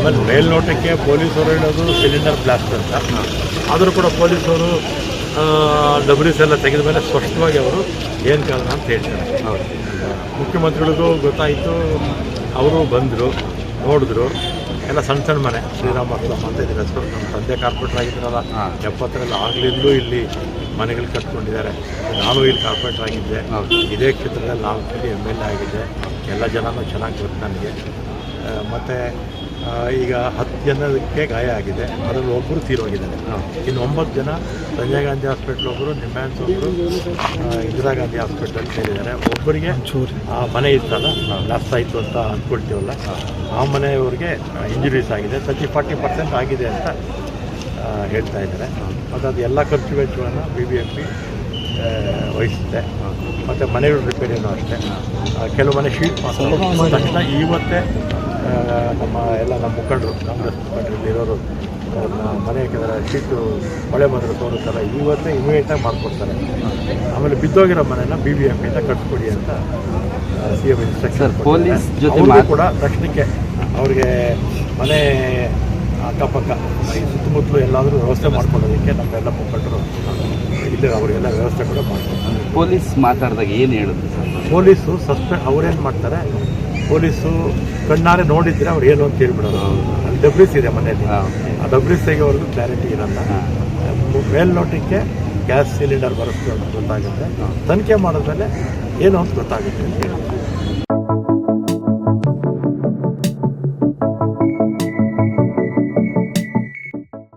ಆಮೇಲೆ ಮೇಲ್ನೋಟಕ್ಕೆ ಪೊಲೀಸರು ಹೇಳೋದು ಸಿಲಿಂಡರ್ ಬ್ಲಾಸ್ಟ್ ಅಂತ. ಆದರೂ ಕೂಡ ಪೊಲೀಸರು ಅವರು ಡಬ್ರೀಸ್ ಎಲ್ಲ ತೆಗೆದ ಮೇಲೆ ಸ್ಪಷ್ಟವಾಗಿ ಅವರು ಏನು ಕಾರಣ ಅಂತ ಹೇಳ್ತಾರೆ. ಮುಖ್ಯಮಂತ್ರಿಗಳಿಗೂ ಗೊತ್ತಾಯಿತು ಅವರು ಬಂದರು ನೋಡಿದ್ರು. ಎಲ್ಲ ಸಣ್ಣ ಸಣ್ಣ ಮನೆ. ಶ್ರೀರಾಮ ಅಂತ ಇದ್ದಾರೆ ಸರ್ ನಮ್ಮ ತಂದೆ ಕಾರ್ಪೊರೇಟರ್ ಆಗಿದ್ರಲ್ಲ. ಹಾಂ. ಎಪ್ಪತ್ತರಲ್ಲಿ ಆಗಲಿಂದಲೂ ಇಲ್ಲಿ ಮನೆಗಳು ಕಟ್ಕೊಂಡಿದ್ದಾರೆ. ನಾನು ಇಲ್ಲಿ ಕಾರ್ಪೊರೇಟರ್ ಆಗಿದ್ದೆ. ಇದೇ ಕ್ಷೇತ್ರದಲ್ಲಿ ನಾಲ್ಕು ಸಲ ಎಂ ಎಲ್ ಎ ಆಗಿದ್ದೆ. ಎಲ್ಲ ಜನನೂ ಚೆನ್ನಾಗಿ ಗೊತ್ತು ನನಗೆ. ಮತ್ತು ಈಗ ಹತ್ತು ಜನಕ್ಕೆ ಗಾಯ ಆಗಿದೆ. ಅದರಲ್ಲಿ ಒಬ್ಬರು ತೀರೋಗಿದ್ದಾರೆ. ಇನ್ನು ಒಂಬತ್ತು ಜನ ಸಂಜಯ್ ಗಾಂಧಿ ಹಾಸ್ಪಿಟ್ಲ್ ಒಬ್ಬರು ನಿಮ್ಮ್ಯಾನ್ಸ್ ಒಬ್ಬರು ಇಂದಿರಾ ಗಾಂಧಿ ಹಾಸ್ಪಿಟ್ಲ್ ಸೇರಿದ್ದಾರೆ ಒಬ್ಬರಿಗೆ ಆ ಮನೆ ಇತ್ತಲ್ಲ ಬ್ಲಾಸ್ಟ್ ಆಯಿತು ಅಂತ ಅಂದ್ಕೊಳ್ತೀವಲ್ಲ? ಆ ಮನೆಯವ್ರಿಗೆ ಇಂಜುರೀಸ್ ಆಗಿದೆ. ತರ್ಟಿ ಫಾರ್ಟಿ ಪರ್ಸೆಂಟ್ ಆಗಿದೆ ಅಂತ ಹೇಳ್ತಾ ಇದ್ದಾರೆ. ಅದಾದ ಅದು ಎಲ್ಲ ಖರ್ಚು ವೆಚ್ಚಗಳನ್ನು ಬಿ ಬಿ ಎಂ ಪಿ ವಹಿಸುತ್ತೆ. ಮತ್ತು ಮನೆಯವ್ರ ರಿಪೇರಿನೂ ಅಷ್ಟೇ. ಕೆಲವು ಮನೆ ಶೀಟ್ ಮಾತ್ರ ತಕ್ಷಣ ಇವತ್ತೇ ನಮ್ಮ ಎಲ್ಲ ನಮ್ಮ ಮುಖಂಡರು ಕಾಂಗ್ರೆಸ್ ಮುಖಂಡರಲ್ಲಿ ಇರೋರು ಅವ್ರನ್ನ ಮನೆ ಕೆಲವು ಶೀಟು ಮಳೆ ಬಂದರೆ ತೋರಿಸ್ತಾರೆ. ಇವತ್ತೇ ಇಮಿಡಿಯೇಟಾಗಿ ಮಾಡಿಕೊಡ್ತಾರೆ. ಆಮೇಲೆ ಬಿದ್ದೋಗಿರೋ ಮನೆಯನ್ನು ಬಿ ಬಿ ಎಂ ಪಿಯಿಂದ ಕಟ್ಸ್ಕೊಡಿ ಅಂತ ಸಿ ಎಂ ಇನ್ಸ್ಟ್ರಕ್ಷನ್ ಪೊಲೀಸ್ ಜೊತೆ ಕೂಡ ತಕ್ಷಣಕ್ಕೆ ಅವ್ರಿಗೆ ಮನೆ ಅಕ್ಕಪಕ್ಕ ಈ ಸುತ್ತಮುತ್ತಲು ಎಲ್ಲಾದರೂ ವ್ಯವಸ್ಥೆ ಮಾಡ್ಕೊಳ್ಳೋದಕ್ಕೆ ನಮ್ಮೆಲ್ಲ ಮುಖಂಡರು ಇಲ್ಲಿ ಅವರಿಗೆಲ್ಲ ವ್ಯವಸ್ಥೆ ಕೂಡ ಮಾಡ್ತಾರೆ ಪೊಲೀಸ್ ಮಾತಾಡಿದಾಗ ಏನು ಹೇಳಿದ್ರು ಸರ್? ಪೊಲೀಸು ಸಸ್ಪೆ ಅವರೇನು ಮಾಡ್ತಾರೆ? ಪೊಲೀಸು ಕಣ್ಣಾರೆ ನೋಡಿದ್ರೆ ಅವ್ರು ಏನು ಅಂತ ಹೇಳ್ಬಿಡೋದು ಅಲ್ಲಿ ಡಬ್ರಿಸ್ ಇದೆ ಮನೆಯಲ್ಲಿ. ಆ ಡಬ್ರಿಸ್ ತೆಗೆಯೋವರೆಗೂ ಕ್ಲಾರಿಟಿ ಇರಲ್ಲ. ಮೇಲ್ನೋಟಕ್ಕೆ ಗ್ಯಾಸ್ ಸಿಲಿಂಡರ್ ಬರುತ್ತೆ ಅಂತ ಗೊತ್ತಾಗುತ್ತೆ. ತನಿಖೆ ಮಾಡಿದ್ಮೇಲೆ ಏನು ಅಂತ ಗೊತ್ತಾಗುತ್ತೆ ಅಂತ ಹೇಳಿ